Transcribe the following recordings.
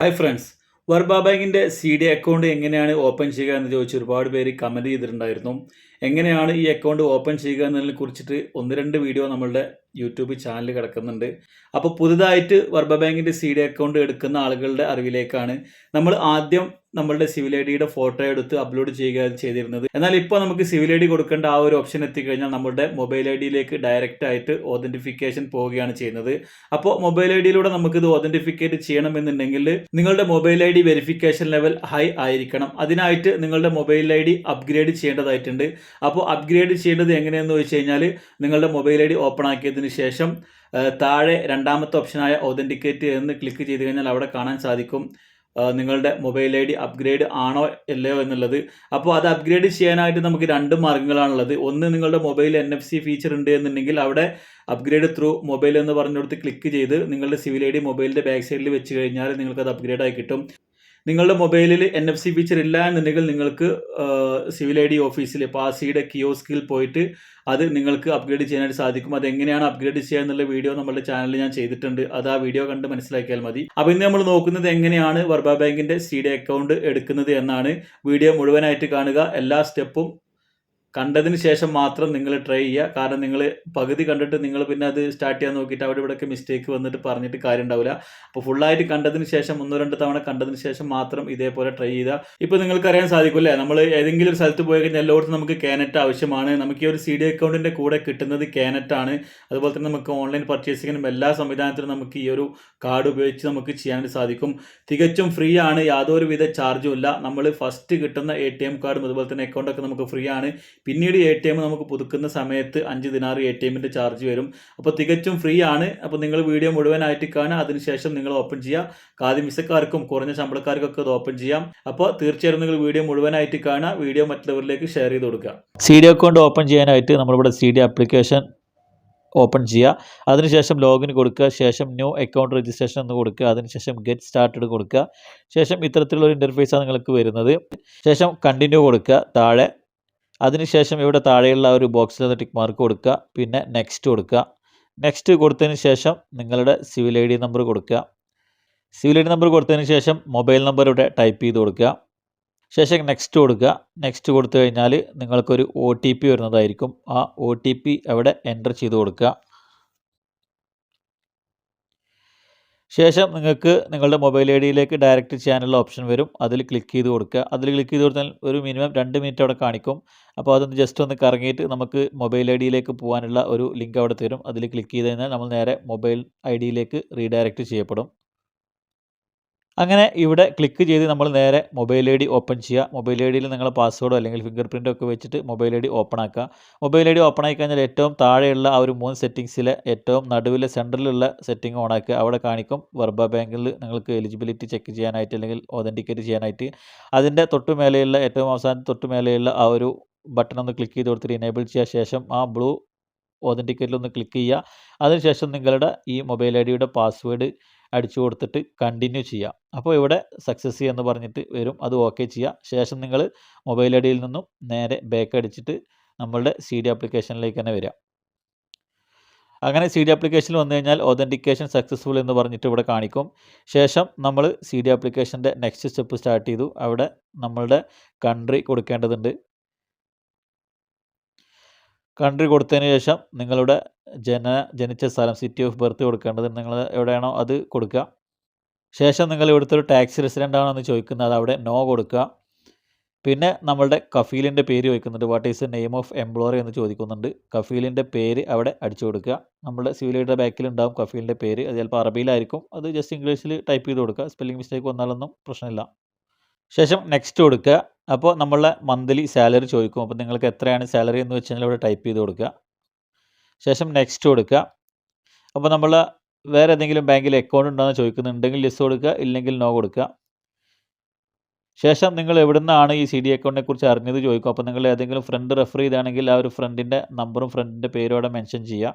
Hi friends Warba ബാങ്കിന്റെ C D account എങ്ങനെയാണ് open ചെയ്യുക എന്ന് ചോദിച്ച് ഒരുപാട് പേര് കമന്റ് ചെയ്തിട്ടുണ്ടായിരുന്നു. എങ്ങനെയാണ് ഈ അക്കൗണ്ട് ഓപ്പൺ ചെയ്യുക എന്നതിനെ കുറിച്ചിട്ട് ഒന്ന് രണ്ട് വീഡിയോ നമ്മളുടെ യൂട്യൂബ് ചാനൽ കിടക്കുന്നുണ്ട്. അപ്പോൾ പുതുതായിട്ട് വർബ ബാങ്കിന്റെ സി ഡി അക്കൗണ്ട് എടുക്കുന്ന ആളുകളുടെ അറിവിലേക്കാണ് നമ്മൾ ആദ്യം നമ്മളുടെ സിവിൽ ഐ ഡിയുടെ ഫോട്ടോ എടുത്ത് അപ്ലോഡ് ചെയ്യുക ചെയ്തിരുന്നത്. എന്നാൽ ഇപ്പോൾ നമുക്ക് സിവിൽ ഐ ഡി കൊടുക്കേണ്ട ആ ഒരു ഓപ്ഷൻ എത്തിക്കഴിഞ്ഞാൽ നമ്മുടെ മൊബൈൽ ഐ ഡിയിലേക്ക് ഡയറക്റ്റ് ആയിട്ട് ഓതന്റിഫിക്കേഷൻ പോവുകയാണ് ചെയ്യുന്നത്. അപ്പോൾ മൊബൈൽ ഐ ഡിയിലൂടെ നമുക്ക് ഇത് ഓതന്റിഫിക്കേറ്റ് ചെയ്യണമെന്നുണ്ടെങ്കിൽ നിങ്ങളുടെ mobile I D verification level high ആയിരിക്കണം. അതിനായിട്ട് നിങ്ങളുടെ മൊബൈൽ ഐ ഡി അപ്ഗ്രേഡ് ചെയ്യേണ്ടതായിട്ടുണ്ട്. അപ്പോൾ അപ്ഗ്രേഡ് ചെയ്യേണ്ടത് എങ്ങനെയെന്ന് വെച്ച് കഴിഞ്ഞാൽ നിങ്ങളുടെ മൊബൈൽ ഐ ഡി ഓപ്പൺ ആക്കിയതിന് ശേഷം താഴെ രണ്ടാമത്തെ ഓപ്ഷനായ ഓതന്റിക്കേറ്റ് എന്ന് ക്ലിക്ക് ചെയ്ത് കഴിഞ്ഞാൽ അവിടെ കാണാൻ സാധിക്കും. നിങ്ങളുടെ മൊബൈൽ ഐ ഡി അപ്ഗ്രേഡ് ആണോ അല്ലയോ എന്നുള്ളത്. അപ്പോൾ അത് അപ്ഗ്രേഡ് ചെയ്യാനായിട്ട് നമുക്ക് രണ്ട് മാർഗങ്ങളാണുള്ളത് ഒന്ന് നിങ്ങളുടെ mobile N F C feature ഉണ്ട് എന്നുണ്ടെങ്കിൽ അവിടെ അപ്ഗ്രേഡ് ത്രൂ മൊബൈൽ എന്ന് പറഞ്ഞുകൊടുത്ത് ക്ലിക്ക് ചെയ്ത് നിങ്ങളുടെ സിവിൽ ഐ ഡി മൊബൈലിന്റെ ബാക്ക് സൈഡിൽ വെച്ച് കഴിഞ്ഞാൽ നിങ്ങൾക്കത് അപ്ഗ്രേഡ് ആയി കിട്ടും. നിങ്ങളുടെ മൊബൈലിൽ എൻ എഫ് സി ഫീച്ചർ ഇല്ല എന്നുണ്ടെങ്കിൽ നിങ്ങൾക്ക് സിവിൽ ഐ ഡി ഓഫീസിൽ പാസിയുടെ കിയോസ്കിൽ പോയിട്ട് അത് നിങ്ങൾക്ക് അപ്ഗ്രേഡ് ചെയ്യാനായിട്ട് സാധിക്കും. അത് എങ്ങനെയാണ് അപ്ഗ്രേഡ് ചെയ്യുക എന്നുള്ള വീഡിയോ നമ്മുടെ ചാനലിൽ ഞാൻ ചെയ്തിട്ടുണ്ട്. അത് ആ വീഡിയോ കണ്ട് മനസ്സിലാക്കിയാൽ മതി. അപ്പോൾ ഇന്ന് നമ്മൾ നോക്കുന്നത് എങ്ങനെയാണ് വർബ ബാങ്കിന്റെ സി ഡി അക്കൗണ്ട് എടുക്കുന്നത് എന്നാണ്. വീഡിയോ മുഴുവനായിട്ട് കാണുക. എല്ലാ സ്റ്റെപ്പും കണ്ടതിന് ശേഷം മാത്രം നിങ്ങൾ ട്രൈ ചെയ്യുക. കാരണം നിങ്ങൾ പകുതി കണ്ടിട്ട് നിങ്ങൾ പിന്നെ അത് സ്റ്റാർട്ട് ചെയ്യാൻ നോക്കിയിട്ട് അവിടെ ഇവിടെയൊക്കെ മിസ്റ്റേക്ക് വന്നിട്ട് പറഞ്ഞിട്ട് കാര്യം ഉണ്ടാവില്ല. അപ്പോൾ ഫുള്ളായിട്ട് കണ്ടതിന് ശേഷം ഒന്നോ രണ്ട് തവണ കണ്ടതിന് ശേഷം മാത്രം ഇതേപോലെ ട്രൈ ചെയ്താൽ ഇപ്പോൾ നിങ്ങൾക്ക് അറിയാൻ സാധിക്കില്ലേ നമ്മൾ ഏതെങ്കിലും ഒരു സ്ഥലത്ത് പോയി കഴിഞ്ഞാൽ എല്ലായിടത്തും നമുക്ക് കാനറ്റ് ആവശ്യമാണ്. നമുക്ക് ഈ ഒരു സി ഡി അക്കൗണ്ടിന്റെ കൂടെ കിട്ടുന്നത് കാനറ്റ് ആണ്. അതുപോലെ തന്നെ നമുക്ക് ഓൺലൈൻ പർച്ചേസിങ്ങിനും എല്ലാ സംവിധാനത്തിനും നമുക്ക് ഈ ഒരു കാർഡ് ഉപയോഗിച്ച് നമുക്ക് ചെയ്യാനായിട്ട് സാധിക്കും. തികച്ചും ഫ്രീ ആണ്. യാതൊരുവിധ ചാർജും ഇല്ല. നമ്മൾ ഫസ്റ്റ് കിട്ടുന്ന എ ടി എം കാർഡും അതുപോലെ തന്നെ അക്കൗണ്ടൊക്കെ നമുക്ക് ഫ്രീ ആണ്. പിന്നീട് എ ടി എം നമുക്ക് പുതുക്കുന്ന സമയത്ത് അഞ്ച് ദിനാറ് എ ടി എമ്മിന്റെ ചാർജ് വരും. അപ്പോൾ തികച്ചും ഫ്രീ ആണ്. അപ്പോൾ നിങ്ങൾ വീഡിയോ മുഴുവനായിട്ട് കാണുക. അതിനുശേഷം നിങ്ങൾ ഓപ്പൺ ചെയ്യുക കാതി മിസക്കാർക്കും കുറഞ്ഞ ശമ്പളക്കാർക്കൊക്കെ അത് ഓപ്പൺ ചെയ്യാം. അപ്പോൾ തീർച്ചയായും നിങ്ങൾ വീഡിയോ മുഴുവനായിട്ട് കാണുക. വീഡിയോ മറ്റുള്ളവരിലേക്ക് ഷെയർ ചെയ്ത് കൊടുക്കുക. സി ഡി അക്കൗണ്ട് ഓപ്പൺ ചെയ്യാനായിട്ട് നമ്മളിവിടെ സി ഡി ആപ്ലിക്കേഷൻ ഓപ്പൺ ചെയ്യുക അതിനുശേഷം ലോഗിൻ കൊടുക്കുക. ശേഷം ന്യൂ അക്കൗണ്ട് രജിസ്ട്രേഷൻ എന്ന് കൊടുക്കുക. അതിനുശേഷം ഗെറ്റ് സ്റ്റാർട്ടഡ് കൊടുക്കുക. ശേഷം ഇത്തരത്തിലുള്ള ഇന്റർഫേസാണ് നിങ്ങൾക്ക് വരുന്നത്. ശേഷം കണ്ടിന്യൂ കൊടുക്കുക. താഴെ അതിനുശേഷം ഇവിടെ താഴെയുള്ള ഒരു ബോക്സിൽ നിന്ന് ടിക്ക് മാർക്ക് കൊടുക്കുക. പിന്നെ നെക്സ്റ്റ് കൊടുക്കുക. നെക്സ്റ്റ് കൊടുത്തതിന് ശേഷം നിങ്ങളുടെ സിവിൽ ഐ ഡി നമ്പർ കൊടുക്കുക. സിവിൽ ഐ ഡി നമ്പർ കൊടുത്തതിന് ശേഷം മൊബൈൽ നമ്പർ ഇവിടെ ടൈപ്പ് ചെയ്ത് കൊടുക്കുക. ശേഷം നെക്സ്റ്റ് കൊടുക്കുക. നെക്സ്റ്റ് കൊടുത്തു കഴിഞ്ഞാൽ നിങ്ങൾക്കൊരു ഒ ടി പി വരുന്നതായിരിക്കും. ആ ഒ ടി പി അവിടെ എന്റർ ചെയ്ത് കൊടുക്കുക. ശേഷം നിങ്ങൾക്ക് നിങ്ങളുടെ മൊബൈൽ ഐ ഡിയിലേക്ക് ഡയറക്റ്റ് ചെയ്യാനുള്ള ഓപ്ഷൻ വരും. അതിൽ ക്ലിക്ക് ചെയ്ത് കൊടുക്കുക. അതിൽ ക്ലിക്ക് ചെയ്ത് കൊടുത്താൽ ഒരു മിനിമം രണ്ട് മിനിറ്റ് അവിടെ കാണിക്കും. അപ്പോൾ അതൊന്ന് ജസ്റ്റ് ഒന്ന് കറങ്ങിയിട്ട് നമുക്ക് മൊബൈൽ ഐ ഡിയിലേക്ക് പോകാനുള്ള ഒരു ലിങ്ക് അവിടെ തരും. അതിൽ ക്ലിക്ക് ചെയ്ത് കഴിഞ്ഞാൽ നമ്മൾ നേരെ മൊബൈൽ ഐ ഡിയിലേക്ക് റീഡയറക്റ്റ് ചെയ്യപ്പെടും. അങ്ങനെ ഇവിടെ ക്ലിക്ക് ചെയ്ത് നമ്മൾ നേരെ മൊബൈൽ ഐ ഡി ഓപ്പൺ ചെയ്യുക. മൊബൈൽ ഐ ഡിയിൽ നിങ്ങൾ പാസ്വേഡോ അല്ലെങ്കിൽ ഫിംഗർ പ്രിന്റോ ഒക്കെ വെച്ചിട്ട് മൊബൈൽ ഐ ഡി ഓപ്പൺ ആക്കുക. മൊബൈൽ ഐ ഡി ഓപ്പൺ ആയി കഴിഞ്ഞാൽ ഏറ്റവും താഴെയുള്ള ആ ഒരു മൂന്ന് സെറ്റിങ്സിലെ ഏറ്റവും നടുവിലെ സെന്ററിലുള്ള സെറ്റിംഗ് ഓൺ ആക്കുക. അവിടെ കാണിക്കും വർബ ബാങ്കിൽ നിങ്ങൾക്ക് എലിജിബിലിറ്റി ചെക്ക് ചെയ്യാനായിട്ട് അല്ലെങ്കിൽ ഒതന്റിക്കേറ്റ് ചെയ്യാനായിട്ട്. അതിന്റെ തൊട്ട് മേലെയുള്ള ഏറ്റവും അവസാനം തൊട്ട് മേലെയുള്ള ആ ഒരു ബട്ടൺ ഒന്ന് ക്ലിക്ക് ചെയ്ത് കൊടുത്തിട്ട് ഇനേബിൾ ചെയ്യുക ശേഷം ആ ബ്ലൂ ഒതന്റിക്കേറ്റിൽ ഒന്ന് ക്ലിക്ക് ചെയ്യുക. അതിനുശേഷം നിങ്ങളുടെ ഈ മൊബൈൽ ഐ ഡിയുടെ പാസ്വേഡ് അടിച്ചു കൊടുത്തിട്ട് കണ്ടിന്യൂ ചെയ്യാം. അപ്പോൾ ഇവിടെ സക്സസ് എന്ന് പറഞ്ഞിട്ട് വരും. അത് ഓക്കെ ചെയ്യുക ശേഷം നിങ്ങൾ മൊബൈൽ ഐ ഡിയിൽ നിന്നും നേരെ ബാക്ക് അടിച്ചിട്ട് നമ്മളുടെ സി ഡി ആപ്ലിക്കേഷനിലേക്ക് തന്നെ വരിക. അങ്ങനെ സി ഡി ആപ്ലിക്കേഷനിൽ വന്നു കഴിഞ്ഞാൽ ഒതന്റിക്കേഷൻ സക്സസ്ഫുൾ എന്ന് പറഞ്ഞിട്ട് ഇവിടെ കാണിക്കും. ശേഷം നമ്മൾ സി ഡി ആപ്ലിക്കേഷന്റെ നെക്സ്റ്റ് സ്റ്റെപ്പ് സ്റ്റാർട്ട് ചെയ്തു. അവിടെ നമ്മളുടെ കൺട്രി കൊടുക്കേണ്ടതുണ്ട്. കൺട്രി കൊടുത്തതിന് ശേഷം നിങ്ങളുടെ ജന ജനിച്ച സ്ഥലം സിറ്റി ഓഫ് ബർത്ത് കൊടുക്കേണ്ടത് നിങ്ങൾ എവിടെയാണോ അത് കൊടുക്കുക. ശേഷം നിങ്ങൾ ഇവിടുത്തെ ഒരു ടാക്സ് റെസിഡന്റ് ആണോ എന്ന് ചോദിക്കുന്നത് അത് അവിടെ നോ കൊടുക്കുക. പിന്നെ നമ്മളുടെ കഫീലിന്റെ പേര് ചോദിക്കുന്നുണ്ട് what is the name of employer എന്ന് ചോദിക്കുന്നുണ്ട്. കഫീലിന്റെ പേര് അവിടെ അടിച്ചു കൊടുക്കുക. നമ്മുടെ സിവിൽ ഐഡിയുടെ ബാക്കിൽ ഉണ്ടാവും കഫീലിന്റെ പേര് അത് ചിലപ്പോൾ അറബിയിലായിരിക്കും. അത് ജസ്റ്റ് ഇംഗ്ലീഷിൽ ടൈപ്പ് ചെയ്ത് കൊടുക്കുക. സ്പെല്ലിംഗ് മിസ്റ്റേക്ക് വന്നാലൊന്നും പ്രശ്നമില്ല. ശേഷം നെക്സ്റ്റ് കൊടുക്കുക. അപ്പോൾ നമ്മളെ മന്ത്ലി സാലറി ചോദിക്കും. അപ്പോൾ നിങ്ങൾക്ക് എത്രയാണ് സാലറി എന്ന് വെച്ചാൽ ഇവിടെ ടൈപ്പ് ചെയ്ത് കൊടുക്കുക. ശേഷം നെക്സ്റ്റ് കൊടുക്കുക. അപ്പോൾ നമ്മൾ വേറെ ഏതെങ്കിലും ബാങ്കിൽ അക്കൗണ്ട് ഉണ്ടോ എന്ന് ചോദിക്കുന്നുണ്ടെങ്കിൽ ലിസ് കൊടുക്കുക. ഇല്ലെങ്കിൽ നോ കൊടുക്കുക. ശേഷം നിങ്ങൾ എവിടെ നിന്നാണ് ഈ സി ഡി അക്കൗണ്ടിനെ കുറിച്ച് അറിഞ്ഞത് ചോദിക്കും. അപ്പോൾ നിങ്ങൾ ഏതെങ്കിലും ഫ്രണ്ട് റെഫർ ചെയ്താണെങ്കിൽ ആ ഒരു ഫ്രണ്ടിന്റെ നമ്പറും ഫ്രണ്ടിന്റെ പേരും അവിടെ മെൻഷൻ ചെയ്യുക.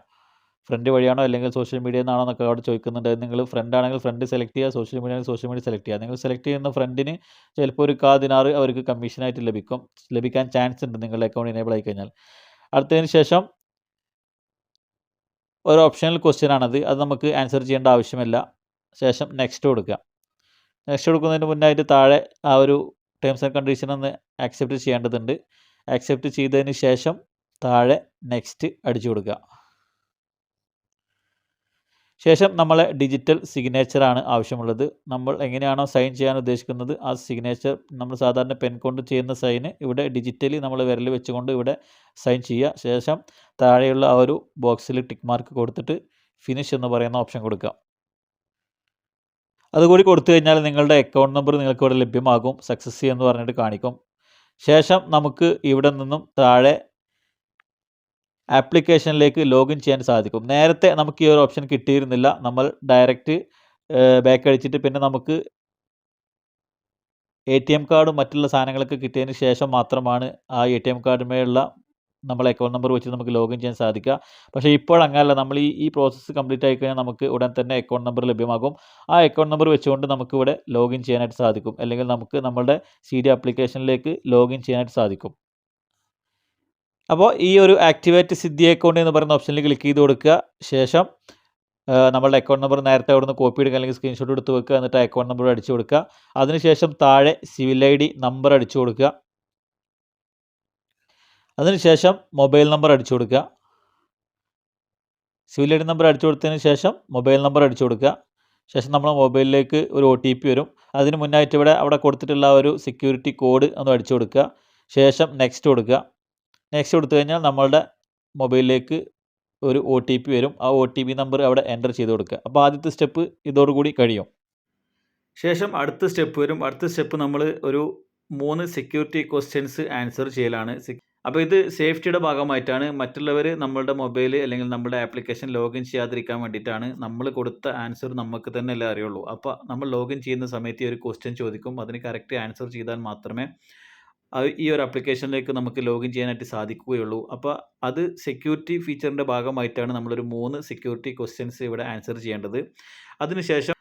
ഫ്രണ്ട് വഴിയാണോ അല്ലെങ്കിൽ സോഷ്യൽ മീഡിയയിൽ നിന്നാണോ എന്നൊക്കെ അവിടെ ചോദിക്കുന്നുണ്ട്. നിങ്ങൾ ഫ്രണ്ട് ആണെങ്കിൽ ഫ്രണ്ട് സെലക്ട് ചെയ്യുക. സോഷ്യൽ മീഡിയ ആണെങ്കിൽ സോഷ്യൽ മീഡിയ സെലക്ട് ചെയ്യുക. നിങ്ങൾ സെലക്ട് ചെയ്യുന്ന ഫ്രണ്ടിന് ചിലപ്പോൾ ഒരു കാതിനാറ് അവർക്ക് കമ്മീഷനായിട്ട് ലഭിക്കും. ലഭിക്കാൻ ചാൻസ് ഉണ്ട് നിങ്ങളുടെ അക്കൗണ്ട് എനേബിൾ ആയി കഴിഞ്ഞാൽ. അടുത്തതിന് ശേഷം ഒരു ഓപ്ഷണൽ ക്വസ്റ്റ്യൻ ആണത്. അത് നമുക്ക് ആൻസർ ചെയ്യേണ്ട ആവശ്യമില്ല. ശേഷം നെക്സ്റ്റ് കൊടുക്കുക. നെക്സ്റ്റ് കൊടുക്കുന്നതിന് മുന്നായിട്ട് താഴെ ആ ഒരു ടേംസ് ആൻഡ് കണ്ടീഷൻ ഒന്ന് ആക്സെപ്റ്റ് ചെയ്യേണ്ടതുണ്ട്. ആക്സെപ്റ്റ് ചെയ്തതിന് ശേഷം താഴെ നെക്സ്റ്റ് അടിച്ചു കൊടുക്കുക. ശേഷം നമ്മളെ ഡിജിറ്റൽ സിഗ്നേച്ചറാണ് ആവശ്യമുള്ളത്. നമ്മൾ എങ്ങനെയാണോ സൈൻ ചെയ്യാൻ ഉദ്ദേശിക്കുന്നത് ആ സിഗ്നേച്ചർ നമ്മൾ സാധാരണ പെൻ കൊണ്ട് ചെയ്യുന്ന സൈന് ഇവിടെ ഡിജിറ്റലി നമ്മൾ വിരൽ വെച്ചുകൊണ്ട് ഇവിടെ സൈൻ ചെയ്യുക. ശേഷം താഴെയുള്ള ആ ഒരു ബോക്സിൽ ടിക്ക് മാർക്ക് കൊടുത്തിട്ട് ഫിനിഷ് എന്ന് പറയുന്ന ഓപ്ഷൻ കൊടുക്കുക. അതുകൂടി കൊടുത്തു കഴിഞ്ഞാൽ നിങ്ങളുടെ അക്കൗണ്ട് നമ്പർ നിങ്ങൾക്ക് ഇവിടെ ലഭ്യമാകും. സക്സസ് എന്ന് പറഞ്ഞിട്ട് കാണിക്കും. ശേഷം നമുക്ക് ഇവിടെ നിന്നും താഴെ ആപ്ലിക്കേഷനിലേക്ക് ലോഗിൻ ചെയ്യാൻ സാധിക്കും. നേരത്തെ നമുക്ക് ഈ ഒരു ഓപ്ഷൻ കിട്ടിയിരുന്നില്ല. നമ്മൾ ഡയറക്റ്റ് ബാക്ക് അടിച്ചിട്ട് പിന്നെ നമുക്ക് എ ടി എം കാർഡും മറ്റുള്ള സാധനങ്ങളൊക്കെ കിട്ടിയതിന് ശേഷം മാത്രമാണ് ആ എ ടി എം കാർഡിന്മേലുള്ള നമ്മളെ അക്കൗണ്ട് നമ്പർ വെച്ച് നമുക്ക് ലോഗിൻ ചെയ്യാൻ സാധിക്കുക. പക്ഷേ ഇപ്പോൾ അങ്ങനെയല്ല നമ്മൾ ഈ ഈ പ്രോസസ്സ് കംപ്ലീറ്റ് ആയി കഴിഞ്ഞാൽ നമുക്ക് ഉടൻ തന്നെ അക്കൗണ്ട് നമ്പർ ലഭ്യമാകും. ആ അക്കൗണ്ട് നമ്പർ വെച്ചുകൊണ്ട് നമുക്ക് ഇവിടെ ലോഗിൻ ചെയ്യാനായിട്ട് സാധിക്കും. അല്ലെങ്കിൽ നമുക്ക് നമ്മുടെ സി ഡി ആപ്ലിക്കേഷനിലേക്ക് ലോഗിൻ ചെയ്യാനായിട്ട് സാധിക്കും. അപ്പോൾ ഈ ഒരു ആക്ടിവേറ്റ് സിദ്ധി അക്കൗണ്ട് എന്ന് പറയുന്ന ഓപ്ഷനിൽ ക്ലിക്ക് ചെയ്ത് കൊടുക്കുക. ശേഷം നമ്മളുടെ അക്കൗണ്ട് നമ്പർ നേരത്തെ അവിടെ നിന്ന് കോപ്പി എടുക്കുക അല്ലെങ്കിൽ സ്ക്രീൻഷോട്ട് എടുത്ത് വെക്കുക. എന്നിട്ട് അക്കൗണ്ട് നമ്പർ അടിച്ചു കൊടുക്കുക. അതിനുശേഷം താഴെ സിവിൽ ഐ ഡി നമ്പർ അടിച്ചു കൊടുക്കുക. അതിനുശേഷം മൊബൈൽ നമ്പർ അടിച്ചു കൊടുക്കുക. സിവിൽ ഐ ഡി നമ്പർ അടിച്ചു കൊടുത്തതിന് ശേഷം മൊബൈൽ നമ്പർ അടിച്ചു കൊടുക്കുക. ശേഷം നമ്മൾ മൊബൈലിലേക്ക് ഒരു ഒ ടി പി വരും. അതിന് മുന്നായിട്ട് ഇവിടെ അവിടെ കൊടുത്തിട്ടുള്ള ഒരു സെക്യൂരിറ്റി കോഡ് ഒന്ന് അടിച്ചു കൊടുക്കുക. ശേഷം നെക്സ്റ്റ് കൊടുക്കുക. നെക്സ്റ്റ് കൊടുത്തു കഴിഞ്ഞാൽ നമ്മളുടെ മൊബൈലിലേക്ക് ഒരു ഒ ടി പി വരും. ആ ഒ ടി പി നമ്പർ അവിടെ എന്റർ ചെയ്ത് കൊടുക്കുക. അപ്പോൾ ആദ്യത്തെ സ്റ്റെപ്പ് ഇതോടുകൂടി കഴിയും. ശേഷം അടുത്ത സ്റ്റെപ്പ് വരും. അടുത്ത സ്റ്റെപ്പ് നമ്മൾ ഒരു മൂന്ന് സെക്യൂരിറ്റി ക്വസ്റ്റ്യൻസ് ആൻസർ ചെയ്യലാണ്. അപ്പോൾ ഇത് സേഫ്റ്റിയുടെ ഭാഗമായിട്ടാണ്. മറ്റുള്ളവർ നമ്മളുടെ മൊബൈൽ അല്ലെങ്കിൽ നമ്മുടെ ആപ്ലിക്കേഷൻ ലോഗിൻ ചെയ്യാതിരിക്കാൻ വേണ്ടിയിട്ടാണ് നമ്മൾ കൊടുത്ത ആൻസർ നമുക്ക് തന്നെ അല്ലേ അറിയുള്ളൂ. അപ്പോൾ നമ്മൾ ലോഗിൻ ചെയ്യുന്ന സമയത്ത് ഒരു ക്വസ്റ്റ്യൻ ചോദിക്കും. അതിന് കറക്റ്റ് ആൻസർ ചെയ്താൽ മാത്രമേ ഈ ഒരു ആപ്ലിക്കേഷനിലേക്ക് നമുക്ക് ലോഗിൻ ചെയ്യാനായിട്ട് സാധിക്കുകയുള്ളൂ. അപ്പോൾ അത് സെക്യൂരിറ്റി ഫീച്ചറിന്റെ ഭാഗമായിട്ടാണ് നമ്മളൊരു മൂന്ന് സെക്യൂരിറ്റി ക്വസ്റ്റ്യൻസ് ഇവിടെ ആൻസർ ചെയ്യേണ്ടത്. അതിനുശേഷം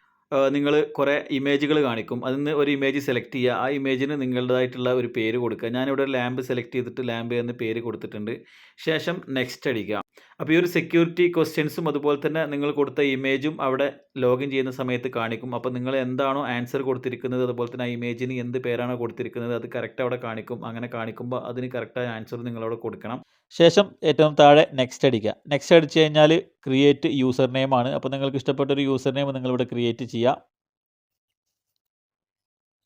നിങ്ങൾ കുറേ ഇമേജുകൾ കാണിക്കും. അതിൽ നിന്ന് ഒരു ഇമേജ് സെലക്ട് ചെയ്യുക. ആ ഇമേജിന് നിങ്ങളുടേതായിട്ടുള്ള ഒരു പേര് കൊടുക്കുക. ഞാനിവിടെ ലാമ്പ് സെലക്ട് ചെയ്തിട്ട് ലാമ്പ് എന്ന് പേര് കൊടുത്തിട്ടുണ്ട്. ശേഷം നെക്സ്റ്റ് അടിക്കുക. അപ്പോൾ ഈ ഒരു സെക്യൂരിറ്റി ക്വസ്റ്റ്യൻസും അതുപോലെ തന്നെ നിങ്ങൾ കൊടുത്ത ഇമേജും അവിടെ ലോഗിൻ ചെയ്യുന്ന സമയത്ത് കാണിക്കും. അപ്പോൾ നിങ്ങൾ എന്താണോ ആൻസർ കൊടുത്തിരിക്കുന്നത് അതുപോലെ തന്നെ ആ ഇമേജിന് എന്ത് പേരാണോ കൊടുത്തിരിക്കുന്നത് അത് കറക്റ്റ് അവിടെ കാണിക്കും. അങ്ങനെ കാണിക്കുമ്പോൾ അതിന് കറക്റ്റായ ആൻസർ നിങ്ങളവിടെ കൊടുക്കണം. ശേഷം ഏറ്റവും താഴെ നെക്സ്റ്റ് അടിക്കുക. നെക്സ്റ്റ് അടിച്ചു കഴിഞ്ഞാൽ ക്രിയേറ്റ് യൂസർ നെയിം ആണ്. അപ്പോൾ നിങ്ങൾക്ക് ഇഷ്ടപ്പെട്ട ഒരു യൂസർ നെയിം നിങ്ങളിവിടെ ക്രിയേറ്റ് ചെയ്യുക.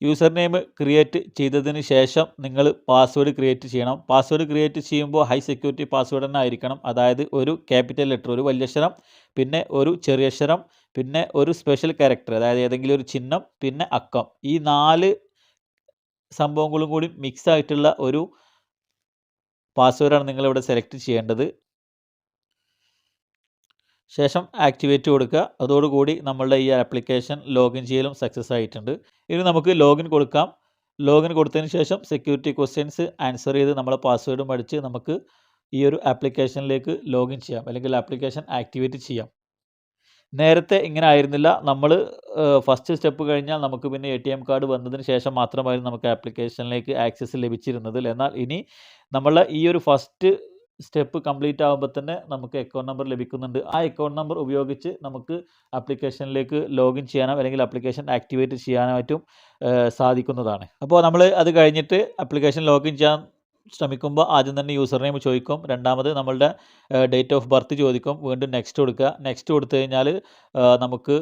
യൂസർ നെയിം ക്രിയേറ്റ് ചെയ്തതിന് ശേഷം നിങ്ങൾ പാസ്വേഡ് ക്രിയേറ്റ് ചെയ്യണം. പാസ്വേഡ് ക്രിയേറ്റ് ചെയ്യുമ്പോൾ ഹൈ സെക്യൂരിറ്റി പാസ്വേഡ് തന്നെ ആയിരിക്കണം. അതായത് ഒരു ക്യാപിറ്റൽ ലെറ്റർ ഒരു വലിയക്ഷരം പിന്നെ ഒരു ചെറിയക്ഷരം പിന്നെ ഒരു സ്പെഷ്യൽ ക്യാരക്ടർ അതായത് ഏതെങ്കിലും ഒരു ചിഹ്നം പിന്നെ അക്കം. ഈ നാല് സംഭവങ്ങളും കൂടി മിക്സ് ആയിട്ടുള്ള ഒരു പാസ്വേഡാണ് നിങ്ങളിവിടെ സെലക്ട് ചെയ്യേണ്ടത്. ശേഷം ആക്ടിവേറ്റ് കൊടുക്കുക. അതോടുകൂടി നമ്മളുടെ ഈ ആപ്ലിക്കേഷൻ ലോഗിൻ ചെയ്യലും സക്സസ് ആയിട്ടുണ്ട്. ഇനി നമുക്ക് ലോഗിൻ കൊടുക്കാം. ലോഗിൻ കൊടുത്തതിന് ശേഷം സെക്യൂരിറ്റി ക്വസ്റ്റ്യൻസ് ആൻസർ ചെയ്ത് നമ്മളെ പാസ്വേഡും അടിച്ച് നമുക്ക് ഈ ഒരു ആപ്ലിക്കേഷനിലേക്ക് ലോഗിൻ ചെയ്യാം. അല്ലെങ്കിൽ ആപ്ലിക്കേഷൻ ആക്ടിവേറ്റ് ചെയ്യാം. നേരത്തെ ഇങ്ങനെ ആയിരുന്നില്ല. നമ്മൾ ഫസ്റ്റ് സ്റ്റെപ്പ് കഴിഞ്ഞാൽ നമുക്ക് പിന്നെ എ ടി എം കാർഡ് വന്നതിന് ശേഷം മാത്രമായിരുന്നു നമുക്ക് ആപ്ലിക്കേഷനിലേക്ക് ആക്സസ് ലഭിച്ചിരുന്നത്. എന്നാൽ ഇനി നമ്മളെ ഈ ഒരു ഫസ്റ്റ് സ്റ്റെപ്പ് കംപ്ലീറ്റ് ആകുമ്പോൾ തന്നെ നമുക്ക് അക്കൗണ്ട് നമ്പർ ലഭിക്കുന്നുണ്ട്. ആ അക്കൗണ്ട് നമ്പർ ഉപയോഗിച്ച് നമുക്ക് ആപ്ലിക്കേഷനിലേക്ക് ലോഗിൻ ചെയ്യാനോ അല്ലെങ്കിൽ ആപ്ലിക്കേഷൻ ആക്ടിവേറ്റ് ചെയ്യാനോ ചെയ്യാനായിട്ടും സാധിക്കുന്നതാണ്. അപ്പോൾ നമ്മൾ അത് കഴിഞ്ഞിട്ട് ആപ്ലിക്കേഷൻ ലോഗിൻ ചെയ്യാൻ ശ്രമിക്കുമ്പോൾ ആദ്യം തന്നെ യൂസർ നെയിം ചോദിക്കും. രണ്ടാമത് നമ്മളുടെ ഡേറ്റ് ഓഫ് ബർത്ത് ചോദിക്കും. വീണ്ടും നെക്സ്റ്റ് കൊടുക്കുക. നെക്സ്റ്റ് കൊടുത്തു കഴിഞ്ഞാൽ നമുക്ക്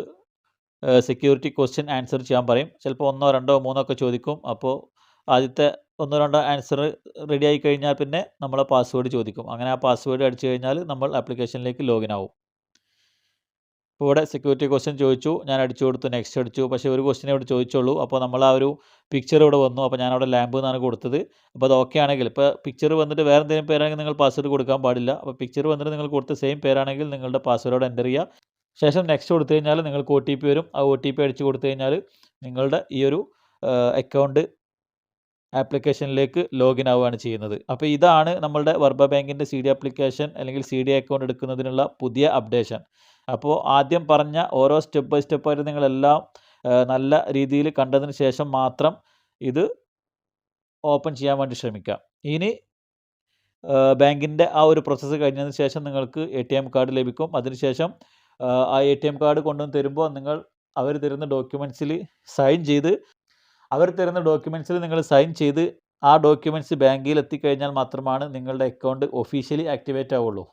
സെക്യൂരിറ്റി ക്വസ്റ്റ്യൻ ആൻസർ ചെയ്യാൻ പറയും. ചിലപ്പോൾ ഒന്നോ രണ്ടോ മൂന്നോ ഒക്കെ ചോദിക്കും. അപ്പോൾ ആദ്യത്തെ ഒന്നോ രണ്ടോ ആൻസർ റെഡി ആയി കഴിഞ്ഞാൽ പിന്നെ നമ്മൾ പാസ്വേഡ് ചോദിക്കും. അങ്ങനെ ആ പാസ്വേഡ് അടിച്ചു കഴിഞ്ഞാൽ നമ്മൾ ആപ്ലിക്കേഷനിലേക്ക് ലോഗിൻ ആവും. ഇപ്പോൾ ഇവിടെ സെക്യൂരിറ്റി ക്വസ്റ്റ്യൻ ചോദിച്ചു ഞാൻ അടിച്ചു കൊടുത്തു നെക്സ്റ്റ് അടിച്ചു. പക്ഷേ ഒരു ക്വസ്റ്റ്യൻ ഇവിടെ ചോദിച്ചുള്ളൂ. അപ്പോൾ നമ്മൾ ആ ഒരു പിക്ചർ ഇവിടെ വന്നു. അപ്പോൾ ഞാൻ അവിടെ ലാമ്പ് എന്നാണ് കൊടുത്തത്. അപ്പോൾ അത് ഓക്കെ ആണെങ്കിൽ ഇപ്പോൾ പിക്ചർ വന്നിട്ട് വേറെ എന്തെങ്കിലും പേരാണെങ്കിൽ നിങ്ങൾ പാസ്വേഡ് കൊടുക്കാൻ പാടില്ല. അപ്പോൾ പിക്ചർ വന്നിട്ട് നിങ്ങൾ കൊടുത്ത സെയിം പേരാണെങ്കിൽ നിങ്ങളുടെ പാസ്വേഡ് എന്റർ ചെയ്യുക. ശേഷം നെക്സ്റ്റ് കൊടുത്തു കഴിഞ്ഞാൽ നിങ്ങൾക്ക് ഒ ടി പി വരും. ആ ഒ ടി പി അടിച്ചു കൊടുത്തു കഴിഞ്ഞാൽ നിങ്ങളുടെ ഈ ഒരു അക്കൗണ്ട് ആപ്ലിക്കേഷനിലേക്ക് ലോഗിൻ ആവുകയാണ് ചെയ്യുന്നത്. അപ്പോൾ ഇതാണ് നമ്മളുടെ വർബ ബാങ്കിന്റെ സി ഡി ആപ്ലിക്കേഷൻ അല്ലെങ്കിൽ സി ഡി അക്കൗണ്ട് എടുക്കുന്നതിനുള്ള പുതിയ അപ്ഡേഷൻ. അപ്പോൾ ആദ്യം പറഞ്ഞ ഓരോ സ്റ്റെപ്പ് ബൈ സ്റ്റെപ്പ് സ്റ്റെപ്പായിട്ട് നിങ്ങളെല്ലാം നല്ല രീതിയിൽ കണ്ടതിന് ശേഷം മാത്രം ഇത് ഓപ്പൺ ചെയ്യാൻ വേണ്ടി ശ്രമിക്കാം. ഇനി ബാങ്കിന്റെ ആ ഒരു പ്രോസസ്സ് കഴിഞ്ഞതിന് ശേഷം നിങ്ങൾക്ക് എ ടി എം കാർഡ് ലഭിക്കും. അതിനുശേഷം ആ എ ടി എം കാർഡ് കൊണ്ടുവന്ന് തരുമ്പോൾ നിങ്ങൾ അവർ തരുന്ന ഡോക്യുമെന്റ്സിൽ സൈൻ ചെയ്ത് അവർ തരുന്ന ഡോക്യുമെന്റ്സിൽ നിങ്ങൾ സൈൻ ചെയ്ത് ആ ഡോക്യുമെന്റ്സ് ബാങ്കിൽ എത്തിക്കഴിഞ്ഞാൽ മാത്രമാണ് നിങ്ങളുടെ അക്കൗണ്ട് ഒഫീഷ്യലി ആക്ടിവേറ്റ് ആവുള്ളൂ.